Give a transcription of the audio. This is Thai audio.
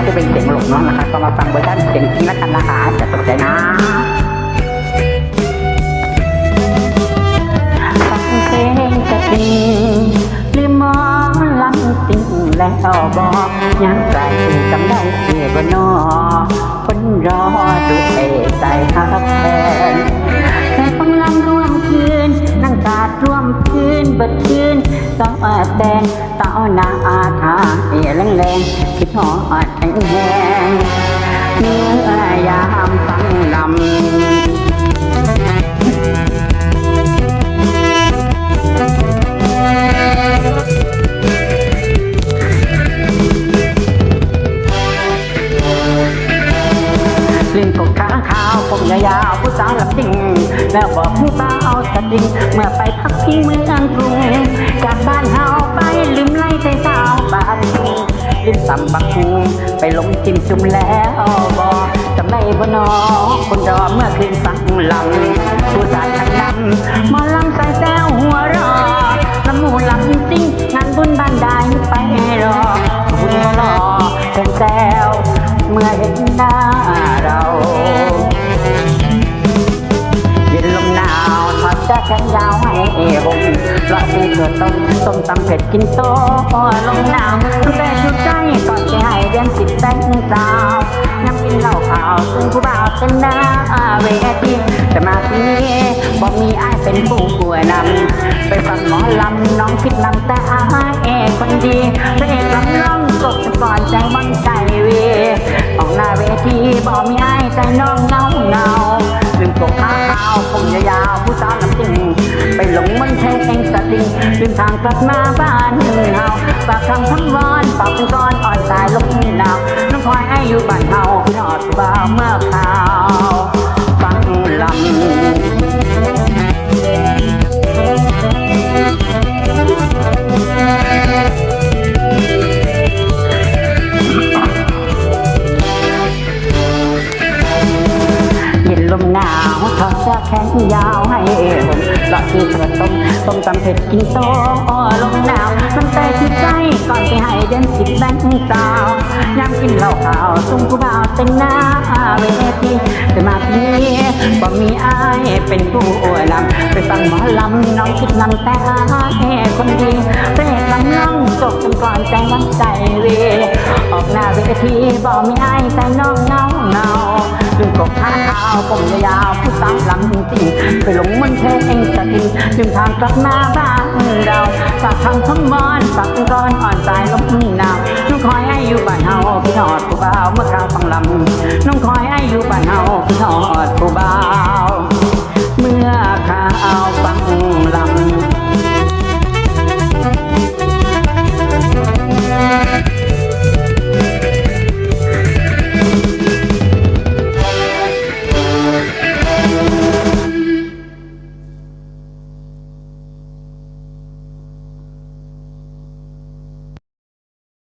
นะคะจะเป็นเสียงหลงน้องนะคะก็มาฟังเวอร์ชันเสียงจริงแล้วกันนะคะอย่าตกใจนะฟังเพลงจะดีหรือมอลำติ่งแล้วบอกยังไกลจำได้เสียก็นอคนรอดูเอใจฮัก บิดคืนสอดแดงเต้านาอาทาเอแรงแรงคิดหอดแห้งแห้งเมื่อยามฟังลำลิ้นกบข้างขาวผมยาวๆผู้สาวลำดิ่งแล้วบอกผู้สาว สดิ่งเมื่อไปพักที่เมืองกรุง จากบ้านเฮาไปลืมไล่ใจสาวบ้านทุ่งลิ้นตำบักคุงไปลงจิ้มจุ่มแล้วบอกจำได้บ่นอคนรอเมื่อคืนฟังลัง ต้มต้มตำเผ็ดกินโตลมหนาวตั้งแต่ชุดใจก่อนจะให้เรียนสิบแต่งสาวน้ำกินเหล้าขาวซึ่งผู้บ่าวเป็นหน้าเวทีแต่มาที่นี้บอกมีอ้ายเป็นผู้ป่วยนำไปฟังหมอลำน้องคิดนำแต่อ้ายเอกคนดีพระเอกลำล่องกบก่อนใจมันใจเวออกหน้า เป็นทางตัดหน้า วถอดเสื้อแขนยาวให้ผมรอที่กระต้มต้มตำเผ็ดกินโตลมหนาวน้ำใจที่ใจก่อนไปให้เดินสิบแบงค์สาวยามกินเหล้าขาวซุ่มผู้บ่าวเต็มหน้าเวทีแต่มาที่นี้บ่มีอายเป็นผู้นำไปฟังหมอลำน้องคิดนำแต่อายคนดีเพลงลำล่องจบจนก่อนใจวันใจเวออกหน้าเวทีบ่มีอายใจน้องเงาเงาาขาวผมยาวผู้สาวลำจริงๆไปหลงมันเพลงสติงลืมทางกลับมาบ้านเราฝากทางคำมอนฝากก้อนอ่อนใจลมหนาวน้องคอยให้อยู่บ้านเฮาพี่นอดผู้บ่าวเมื่อคราวฟังลำน้องคอยให้อยู่บ้านเฮาพี่นอด